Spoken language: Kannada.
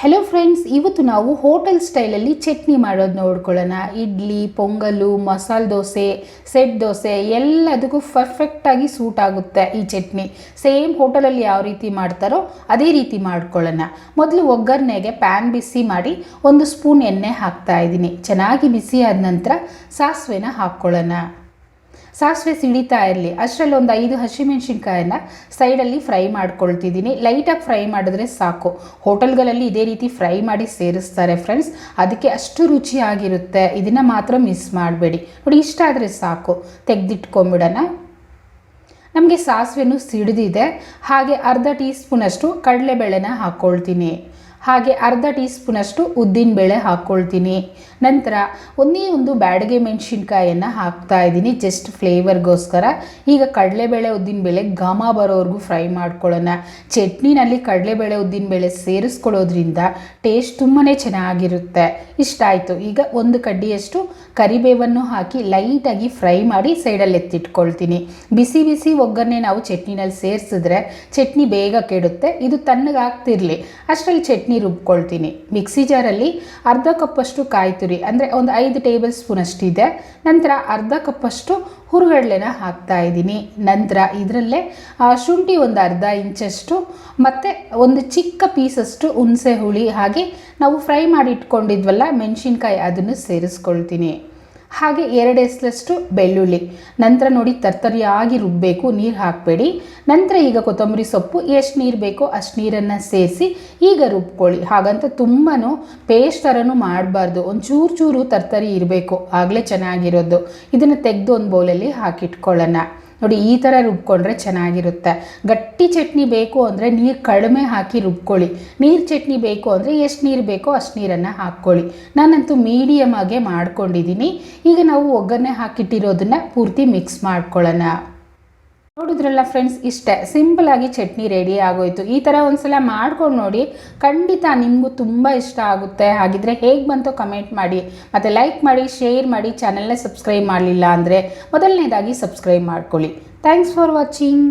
ಹಲೋ ಫ್ರೆಂಡ್ಸ್ ಇವತ್ತು ನಾವು ಹೋಟೆಲ್ ಸ್ಟೈಲಲ್ಲಿ ಚಟ್ನಿ ಮಾಡೋದು ನೋಡ್ಕೊಳ್ಳೋಣ. ಇಡ್ಲಿ, ಪೊಂಗಲು, ಮಸಾಲೆ ದೋಸೆ ಸೆಟ್ ದೋಸೆ ಎಲ್ಲದಕ್ಕೂ ಪರ್ಫೆಕ್ಟಾಗಿ ಸೂಟ್ ಆಗುತ್ತೆ ಈ ಚಟ್ನಿ. ಸೇಮ್ ಹೋಟೆಲಲ್ಲಿ ಯಾವ ರೀತಿ ಮಾಡ್ತಾರೋ ಅದೇ ರೀತಿ ಮಾಡ್ಕೊಳ್ಳೋಣ. ಮೊದಲು ಒಗ್ಗರಣೆಗೆ ಪ್ಯಾನ್ ಬಿಸಿ ಮಾಡಿ ಒಂದು ಸ್ಪೂನ್ ಎಣ್ಣೆ ಹಾಕ್ತಾ ಇದ್ದೀನಿ. ಚೆನ್ನಾಗಿ ಬಿಸಿ ಆದ ನಂತರ ಸಾಸಿವೆನ ಹಾಕ್ಕೊಳ್ಳೋಣ. ಸಾಸಿವೆ ಸಿಡಿತಾ ಇರಲಿ. ಅಷ್ಟರಲ್ಲಿ ಒಂದು ಐದು ಹಸಿಮೆಣ್ಸಿನ್ಕಾಯನ್ನ ಸೈಡಲ್ಲಿ ಫ್ರೈ ಮಾಡ್ಕೊಳ್ತಿದ್ದೀನಿ. ಲೈಟಾಗಿ ಫ್ರೈ ಮಾಡಿದ್ರೆ ಸಾಕು. ಹೋಟೆಲ್ಗಳಲ್ಲಿ ಇದೇ ರೀತಿ ಫ್ರೈ ಮಾಡಿ ಸೇರಿಸ್ತಾರೆ ಫ್ರೆಂಡ್ಸ್ ಅದಕ್ಕೆ ಅಷ್ಟು ರುಚಿಯಾಗಿರುತ್ತೆ. ಇದನ್ನು ಮಾತ್ರ ಮಿಸ್ ಮಾಡಬೇಡಿ. ನೋಡಿ, ಇಷ್ಟ ಆದರೆ ಸಾಕು. ತೆಗೆದಿಟ್ಕೊಂಬಿಡೋಣ. ನಮಗೆ ಸಾಸಿವೆನೂ ಸಿಡಿದಿದೆ. ಹಾಗೆ ಅರ್ಧ ಟೀ ಸ್ಪೂನಷ್ಟು ಕಡಲೆಬೇಳೆನ ಹಾಕ್ಕೊಳ್ತೀನಿ ಹಾಗೆ ಅರ್ಧ ಟೀ ಸ್ಪೂನಷ್ಟು ಉದ್ದಿನಬೇಳೆ ಹಾಕ್ಕೊಳ್ತೀನಿ. ನಂತರ ಒಂದೇ ಒಂದು ಬ್ಯಾಡಗೆ ಮೆಣಸಿನ್ಕಾಯನ್ನು ಹಾಕ್ತಾ ಇದ್ದೀನಿ ಜಸ್ಟ್ ಫ್ಲೇವರ್ಗೋಸ್ಕರ ಈಗ ಕಡಲೆಬೇಳೆ ಉದ್ದಿನಬೇಳೆ ಘಮ ಬರೋವರೆಗೂ ಫ್ರೈ ಮಾಡ್ಕೊಳ್ಳೋಣ. ಚಟ್ನಿನಲ್ಲಿ ಕಡಲೆಬೇಳೆ ಉದ್ದಿನಬೇಳೆ ಸೇರಿಸ್ಕೊಳ್ಳೋದ್ರಿಂದ ಟೇಸ್ಟ್ ತುಂಬಾ ಚೆನ್ನಾಗಿರುತ್ತೆ. ಇಷ್ಟ ಆಯಿತು. ಈಗ ಒಂದು ಕಡ್ಡಿಯಷ್ಟು ಕರಿಬೇವನ್ನು ಹಾಕಿ ಲೈಟಾಗಿ ಫ್ರೈ ಮಾಡಿ ಸೈಡಲ್ಲಿ ಎತ್ತಿಟ್ಕೊಳ್ತೀನಿ. ಬಿಸಿ ಬಿಸಿ ಒಗ್ಗರಣೆ ನಾವು ಚಟ್ನಿನಲ್ಲಿ ಸೇರಿಸಿದ್ರೆ ಚಟ್ನಿ ಬೇಗ ಕೆಡುತ್ತೆ. ಇದು ತಣ್ಣಗಾಗ್ತಿರಲಿ. ಅಷ್ಟರಲ್ಲಿ ಚಟ್ನಿ ರುಬ್ಕೊಳ್ತೀನಿ. ಮಿಕ್ಸಿ ಜಾರಲ್ಲಿ ಅರ್ಧ ಕಪ್ಪಷ್ಟು ಕಾಯಿ ತುರಿ, ಅಂದರೆ ಒಂದು ಐದು ಟೇಬಲ್ ಸ್ಪೂನ್ ಅಷ್ಟಿದೆ. ನಂತರ ಅರ್ಧ ಕಪ್ಪಷ್ಟು ಹುರುಗಡ್ಲೆನ ಹಾಕ್ತಾ ಇದ್ದೀನಿ. ನಂತರ ಇದರಲ್ಲೇ ಶುಂಠಿ ಒಂದು ಅರ್ಧ ಇಂಚಷ್ಟು, ಮತ್ತು ಒಂದು ಚಿಕ್ಕ ಪೀಸಷ್ಟು ಹುಣಸೆ ಹುಳಿ ಹಾಗೆ ನಾವು ಫ್ರೈ ಮಾಡಿ ಇಟ್ಕೊಂಡಿದ್ವಲ್ಲ ಮೆಣಸಿನ್ಕಾಯಿ ಅದನ್ನು ಸೇರಿಸ್ಕೊಳ್ತೀನಿ. ಹಾಗೆ ಎರಡು ಎಸ್ಲಷ್ಟು ಬೆಳ್ಳುಳ್ಳಿ. ನಂತರ ನೋಡಿ ತರ್ತರಿಯಾಗಿ ರುಬ್ಬಬೇಕು ನೀರು ಹಾಕಬೇಡಿ. ನಂತರ ಈಗ ಕೊತ್ತಂಬರಿ ಸೊಪ್ಪು, ಎಷ್ಟು ನೀರು ಬೇಕೋ ಅಷ್ಟು ನೀರನ್ನು ಸೇರಿಸಿ ಈಗ ರುಬ್ಕೊಳ್ಳಿ. ಹಾಗಂತ ತುಂಬಾ ಪೇಸ್ಟ್ ಥರನೂ ಮಾಡಬಾರ್ದು. ಒಂದು ಚೂರು ಚೂರು ತರ್ತರಿ ಇರಬೇಕು. ಆಗಲೇ ಚೆನ್ನಾಗಿರೋದು. ಇದನ್ನು ತೆಗೆದು ಒಂದು ಬೌಲಲ್ಲಿ ಹಾಕಿಟ್ಕೊಳ್ಳೋಣ. ನೋಡಿ, ಈ ಥರ ರುಬ್ಕೊಂಡ್ರೆ ಚೆನ್ನಾಗಿರುತ್ತೆ. ಗಟ್ಟಿ ಚಟ್ನಿ ಬೇಕು ಅಂದರೆ ನೀರು ಕಡಿಮೆ ಹಾಕಿ ರುಬ್ಕೊಳ್ಳಿ. ನೀರು ಚಟ್ನಿ ಬೇಕು ಅಂದರೆ ಎಷ್ಟು ನೀರು ಬೇಕೋ ಅಷ್ಟು ನೀರನ್ನು ಹಾಕ್ಕೊಳ್ಳಿ. ನಾನಂತೂ ಮೀಡಿಯಮ್ ಆಗೇ ಮಾಡ್ಕೊಂಡಿದ್ದೀನಿ ಈಗ ನಾವು ಒಗ್ಗರಣೆ ಹಾಕಿಟ್ಟಿರೋದನ್ನು ಪೂರ್ತಿ ಮಿಕ್ಸ್ ಮಾಡ್ಕೊಳ್ಳೋಣ. ನೋಡಿದ್ರಲ್ಲ ಫ್ರೆಂಡ್ಸ್ ಇಷ್ಟೇ. ಸಿಂಪಲ್ ಆಗಿ ಚಟ್ನಿ ರೆಡಿ ಆಗೋಯ್ತು. ಈ ಥರ ಒಂದ್ಸಲ ಮಾಡ್ಕೊಂಡು ನೋಡಿ ಖಂಡಿತ ನಿಮಗೂ ತುಂಬ ಇಷ್ಟ ಆಗುತ್ತೆ. ಹಾಗಿದ್ರೆ ಹೇಗೆ ಬಂತೋ ಕಮೆಂಟ್ ಮಾಡಿ. ಮತ್ತು ಲೈಕ್ ಮಾಡಿ ಶೇರ್ ಮಾಡಿ ಚಾನಲ್ನ ಸಬ್ಸ್ಕ್ರೈಬ್ ಮಾಡಲಿಲ್ಲ ಅಂದರೆ ಮೊದಲನೇದಾಗಿ ಸಬ್ಸ್ಕ್ರೈಬ್ ಮಾಡ್ಕೊಳ್ಳಿ. Thanks for watching